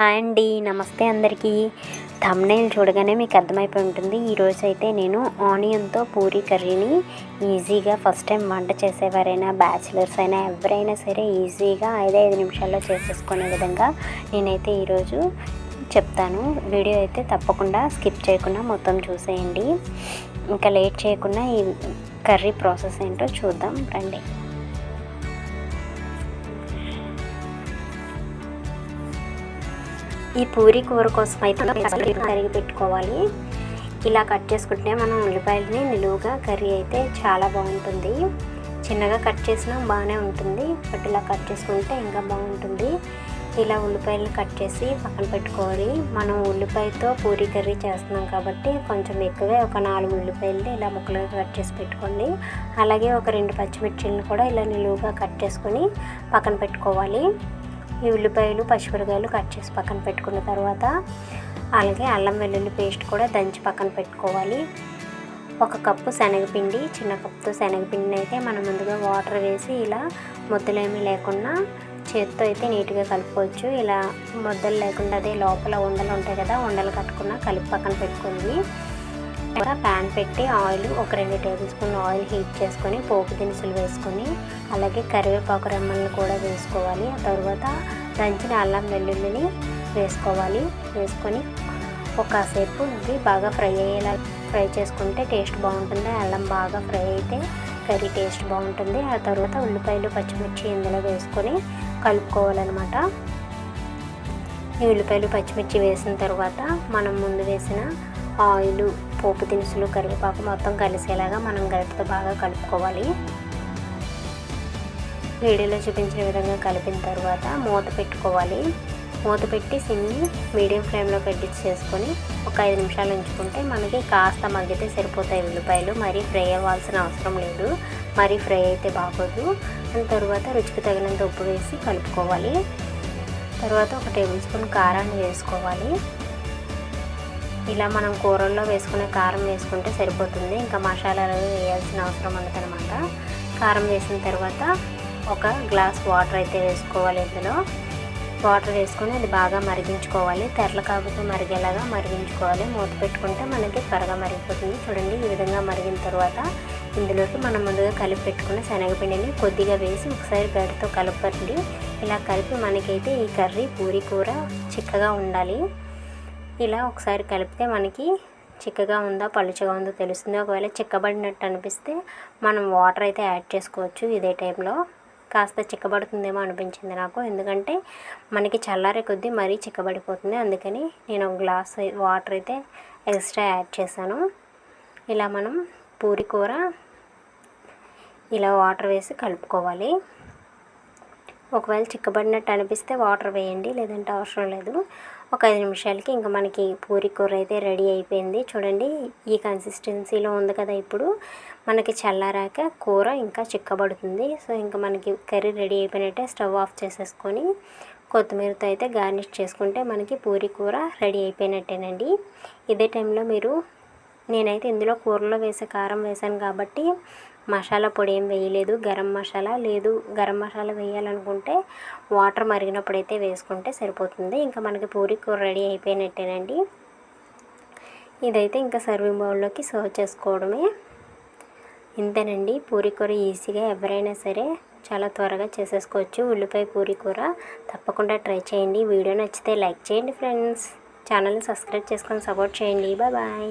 Hi అండి నమస్తే అందరికీ. థమ్నైల్ చూడగానే మీకు అర్థమైపోయి ఉంటుంది. ఈరోజు అయితే నేను ఆనియన్తో పూరీ కర్రీని ఈజీగా ఫస్ట్ టైం వంట చేసేవారైనా బ్యాచిలర్స్ అయినా ఎవరైనా సరే ఈజీగా ఐదైదు నిమిషాల్లో చేసేసుకునే విధంగా నేనైతే ఈరోజు చెప్తాను. వీడియో అయితే తప్పకుండా స్కిప్ చేయకుండా మొత్తం చూసేయండి. ఇంకా లేట్ చేయకుండా ఈ కర్రీ ప్రాసెస్ ఏంటో చూద్దాం. రండి. ఈ పూరి కూర కోసం అయితే కరిగి పెట్టుకోవాలి. ఇలా కట్ చేసుకుంటే మనం ఉల్లిపాయలని నిలువుగా కర్రీ అయితే చాలా బాగుంటుంది. చిన్నగా కట్ చేసినా బాగానే ఉంటుంది. బట్ ఇలా కట్ చేసుకుంటే ఇంకా బాగుంటుంది. ఇలా ఉల్లిపాయలు కట్ చేసి పక్కన పెట్టుకోవాలి. మనం ఉల్లిపాయతో పూరి కర్రీ చేస్తున్నాం కాబట్టి కొంచెం ఎక్కువే ఒక నాలుగు ఉల్లిపాయలు ఇలా ముక్కలుగా కట్ చేసి పెట్టుకోండి. అలాగే ఒక రెండు పచ్చిమిర్చిలను కూడా ఇలా నిలువుగా కట్ చేసుకొని పక్కన పెట్టుకోవాలి. ఈ ఉల్లిపాయలు పచ్చిమిరకాయలు కట్ చేసి పక్కన పెట్టుకున్న తర్వాత అలాగే అల్లం వెల్లుల్లి పేస్ట్ కూడా దంచి పక్కన పెట్టుకోవాలి. ఒక కప్పు శనగపిండి చిన్న కప్పుతో శనగపిండిని అయితే మనం ముందుగా వాటర్ వేసి ఇలా ముద్దలేమీ లేకుండా చేత్తో అయితే నీట్గా కలుపుకోవచ్చు. ఇలా ముద్దలు లేకుండా అదే లోపల ఉండలు ఉంటాయి కదా ఉండలు కట్టుకున్న కలిపి పక్కన పెట్టుకుంది ప్యాన్ పెట్టి ఆయిల్ ఒక రెండు టేబుల్ స్పూన్ ఆయిల్ హీట్ చేసుకొని పోపు దినుసులు వేసుకొని అలాగే కరివేపాకు రెమ్మల్ని కూడా వేసుకోవాలి. ఆ తర్వాత దంచిన అల్లం వెల్లుల్లిని వేసుకోవాలి. వేసుకొని ఒకసేపు ఇది బాగా ఫ్రై అయ్యేలా ఫ్రై చేసుకుంటే టేస్ట్ బాగుంటుంది. అల్లం బాగా ఫ్రై అయితే కర్రీ టేస్ట్ బాగుంటుంది. ఆ తర్వాత ఉల్లిపాయలు పచ్చిమిర్చి ఇందులో వేసుకొని కలుపుకోవాలన్నమాట. ఈ ఉల్లిపాయలు పచ్చిమిర్చి వేసిన తర్వాత మనం ముందు వేసిన ఆయిల్ పోపు దినుసులు కరివేపాకు మొత్తం కలిసేలాగా మనం గరిటతో బాగా కలుపుకోవాలి. వీడియోలో చూపించిన విధంగా కలిపిన తర్వాత మూత పెట్టుకోవాలి. మూత పెట్టి సిమ్ని మీడియం ఫ్లేమ్లో పెట్టి చేసుకొని ఒక ఐదు నిమిషాలు ఉంచుకుంటే మనకి కాస్త మగ్గితే సరిపోతాయి ఉల్లిపాయలు. మరీ ఫ్రై అవ్వాల్సిన అవసరం లేదు. మరీ ఫ్రై అయితే బాగోదు. దాని తర్వాత రుచికి తగినంత ఉప్పు వేసి కలుపుకోవాలి. తర్వాత ఒక టేబుల్ స్పూన్ కారాన్ని వేసుకోవాలి. ఇలా మనం కూరల్లో వేసుకునే కారం వేసుకుంటే సరిపోతుంది. ఇంకా మసాలాలు వేయాల్సిన అవసరం ఉండదనమాట కారం వేసిన తర్వాత ఒక గ్లాస్ వాటర్ అయితే వేసుకోవాలి ఇందులో. వాటర్ వేసుకొని అది బాగా మరిగించుకోవాలి. తెరలు కాకపోతే మరిగేలాగా మరిగించుకోవాలి. మూత పెట్టుకుంటే మనకి త్వరగా మరిగిపోతుంది. చూడండి ఈ విధంగా మరిగిన తర్వాత ఇందులోకి మనం ముందుగా కలిపి పెట్టుకున్న శనగపిండిని కొద్దిగా వేసి ఒకసారి గడితో కలపండి. ఇలా కలిపి మనకైతే ఈ కర్రీ పూరి కూర చిక్కగా ఉండాలి. ఇలా ఒకసారి కలిపితే మనకి చిక్కగా ఉందా పలుచగా ఉందో తెలుస్తుంది. ఒకవేళ చిక్కబడినట్టు అనిపిస్తే మనం వాటర్ అయితే యాడ్ చేసుకోవచ్చు ఇదే టైంలో. కాస్త చిక్కబడుతుందేమో అనిపించింది నాకు. ఎందుకంటే మనకి చల్లారే కొద్దీ మరీ చిక్కబడిపోతుంది. అందుకని నేను ఒక గ్లాస్ వాటర్ అయితే ఎక్స్ట్రా యాడ్ చేశాను. ఇలా మనం పూరి కూర ఇలా వాటర్ వేసి కలుపుకోవాలి. ఒకవేళ చిక్కబడినట్టు అనిపిస్తే వాటర్ వేయండి లేదంటే అవసరం లేదు. ఒక ఐదు నిమిషాలకి ఇంకా మనకి పూరి కూర అయితే రెడీ అయిపోయింది. చూడండి ఈ కన్సిస్టెన్సీలో ఉంది కదా ఇప్పుడు. మనకి చల్లారాక కూర ఇంకా చిక్కబడుతుంది. సో ఇంకా మనకి కర్రీ రెడీ అయిపోయినట్టే స్టవ్ ఆఫ్ చేసేసుకొని కొత్తిమీరతో అయితే గార్నిష్ చేసుకుంటే మనకి పూరి కూర రెడీ అయిపోయినట్టేనండి. ఇదే టైంలో మీరు నేనైతే ఇందులో కూరలో వేసే కారం వేసాను కాబట్టి మసాలా పొడి ఏం వేయలేదు. గరం మసాలా లేదు. గరం మసాలా వేయాలనుకుంటే వాటర్ మరిగినప్పుడు అయితే వేసుకుంటే సరిపోతుంది. ఇంకా మనకి పూరి కూర రెడీ అయిపోయినట్టేనండి. ఇదైతే ఇంకా సర్వింగ్ బౌల్లోకి సర్వ్ చేసుకోవడమే. ఇంతేనండి. పూరి కూర ఈజీగా ఎవరైనా సరే చాలా త్వరగా చేసేసుకోవచ్చు. ఉల్లిపాయ పూరి కూర తప్పకుండా ట్రై చేయండి. వీడియో నచ్చితే లైక్ చేయండి ఫ్రెండ్స్. ఛానల్ని సబ్స్క్రైబ్ చేసుకొని సపోర్ట్ చేయండి. బాయ్.